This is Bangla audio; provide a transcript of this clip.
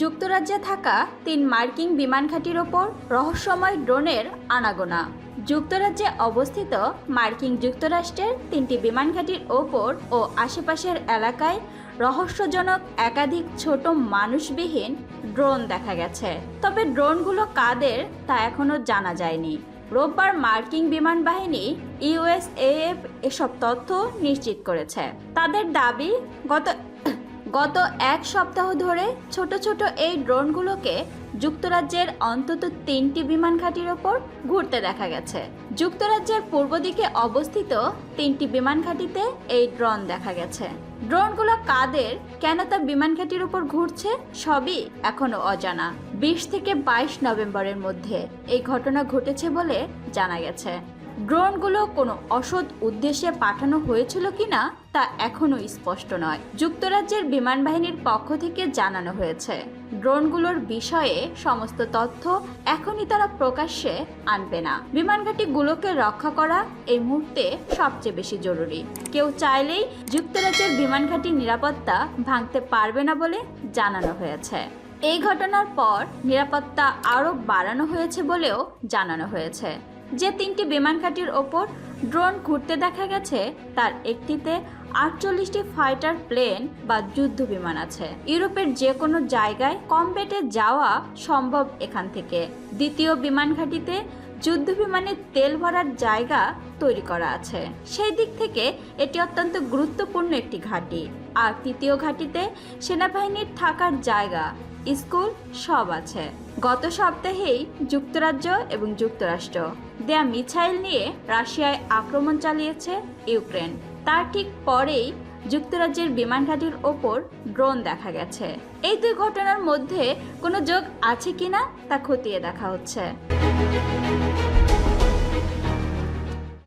যুক্তরাজ্যে থাকা তিন মার্কিন বিমান ঘাঁটির ওপর রহস্যময় ড্রোনের আনাগোনা। যুক্তরাজ্যে অবস্থিত মার্কিন যুক্তরাষ্ট্রের তিনটি বিমান ঘাঁটির ওপর ও আশেপাশের এলাকায় রহস্যজনক একাধিক ছোট মানুষবিহীন ড্রোন দেখা গেছে। তবে ড্রোনগুলো কাদের তা এখনও জানা যায়নি। রোববার মার্কিন বিমান বাহিনী ইউএসএএফ এসব তথ্য নিশ্চিত করেছে। তাদের দাবি, গত গত এক সপ্তাহ ধরে ছোট ছোট এই ড্রোনগুলোকে যুক্তরাজ্যের অন্তত তিনটি বিমান ঘাঁটির ওপর ঘুরতে দেখা গেছে। যুক্তরাজ্যের পূর্ব দিকে অবস্থিত তিনটি বিমান ঘাঁটিতে এই ড্রোন দেখা গেছে। ড্রোনগুলো কাদের, কেন তা বিমান ঘাঁটির উপর ঘুরছে, সবই এখনও অজানা। বিশ থেকে বাইশ নভেম্বরের মধ্যে এই ঘটনা ঘটেছে বলে জানা গেছে। ড্রোনগুলো কোনো অসৎ উদ্দেশ্যে পাঠানো হয়েছিল কিনা তা এখনও স্পষ্ট নয়। যুক্তরাজ্যের বিমান বাহিনীর পক্ষ থেকে জানানো হয়েছে, ড্রোনগুলোর বিষয়ে সমস্ত তথ্য এখনই তারা প্রকাশ্যে আনবে না। বিমানঘাটিগুলোকে রক্ষা করা এই মুহূর্তে সবচেয়ে বেশি জরুরি। কেউ চাইলেই যুক্তরাজ্যের বিমানঘাটির নিরাপত্তা ভাঙতে পারবে না বলে জানানো হয়েছে। এই ঘটনার পর নিরাপত্তা আরও বাড়ানো হয়েছে বলেও জানানো হয়েছে। যে তিনটি বিমান ঘাঁটির ওপর ড্রোন ঘুরতে দেখা গেছে, তার একটিতে আটচল্লিশটি ফাইটার প্লেন বা যুদ্ধ বিমান আছে। ইউরোপের যে কোনো জায়গায় কমবেটে যাওয়া সম্ভব এখান থেকে। দ্বিতীয় বিমান ঘাঁটিতে যুদ্ধ বিমানে তেল ভরার জায়গা তৈরি করা আছে। সেই দিক থেকে এটি অত্যন্ত গুরুত্বপূর্ণ একটি ঘাঁটি। আর তৃতীয় ঘাঁটিতে সেনাবাহিনীর থাকার জায়গা স্কুল সব আছে। গত সপ্তাহেই যুক্তরাজ্য এবং যুক্তরাষ্ট্র। দেয়া মিছাইল নিয়ে রাশিয়ায় আক্রমণ চালিয়েছে ইউক্রেন। তার ঠিক পরেই যুক্তরাজ্যের বিমান ঘাঁটির ওপর ড্রোন দেখা গেছে। এই দুই ঘটনার মধ্যে কোনো যোগ আছে কিনা তা খতিয়ে দেখা হচ্ছে।